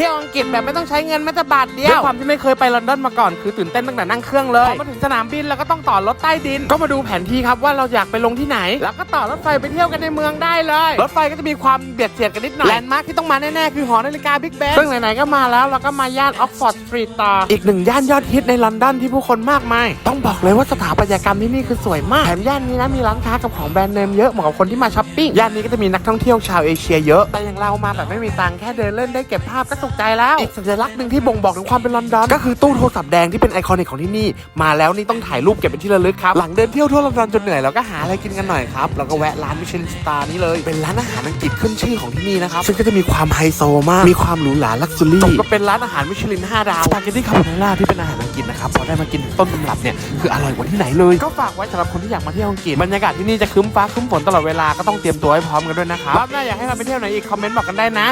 ที่ยวอังกฤษแบบไม่ต้องใช้เงินแม้แต่บาทเดียวด้วยความที่ไม่เคยไปลอนดอนมาก่อนคือตื่นเต้นตั้งแต่นั่งเครื่องเลยพอมาถึงสนามบินแล้วก็ต้องต่อรถใต้ดิน ก็มาดูแผนที่ครับว่าเราอยากไปลงที่ไหน แล้วก็ต่อรถไฟไปเที่ยวกันในเมืองได้เลย รถไฟก็จะมีความเบียดเสียดกันนิดหน่อยแลนด์มาร์คที่ต้องมาแน่ๆคือหอนาฬิกาบิ๊กแบนซึ่งไหนๆก็มาแล้วเราก็มาย่านออกฟอร์ดสตรีทต่ออีกหนึ่งย่านยอดฮิตในลอนดอนที่ผู้คนมากมายต้องบอกเลยว่าสถาปัตยกรรมที่นี่คือสวยมากแถมย่านนี้นะมีร้านค้ากับของแบรนด์เนมเยอะเหมาะกับคนที่มาช้อปปิ้งย่านนี้ก็จะมีนักท่องเที่ยวชาวเอเชียเยอะแต่อย่างเรามาแบบไม่มีตังค์แค่เดินเล่นได้เก็บภาพก็สุขใจแล้ว อีกสัญลักษณ์หนึ่งที่บ่งบอกถึงความเป็นลอนดอน ก็คือตู้โทรศัพท์แดงที่เป็นไอคอนิกของที่นี่ มาแล้วนี่ต้องถ่ายรูปเก็บเป็นที่ระลึกครับ หลังเดินเที่ยวทั่วลอนดอนจนเหนื่อยเราก็หาอะไรกินกันหน่อยครับแล้วก็แวะร้านมิชลินสตาร์นี้เลย เป็นร้านอาหารอังกฤษขึ้นชื่อของที่นี่นะครับซึ่งก็จะมีความไฮโซมากมีความหรูหราลักซ์รี่สมก็เป็นร้านอาหารมิชลิน5ดาวสปาเกตตี้คาโบนาร่าที่เป็นอาหารอังกฤษนะครับพอได้มากินต้นตำรับเนี่ยคืออร่อยกว่าที่ไหนเลย ก็ฝากไว้สำหรับคนที่อยากมาเที่ยวอังกฤษบรรยากาศที่นี่จะครึ้มฟ้าครึ้มฝนตลอดเวลาก็ต้องเตรียมตัวให้พร้อมกันด้วยนะครับรอบหน้าอยากให้เราไปเที่ยวไหนอีกคอมเมนต์บอกกันได้นะ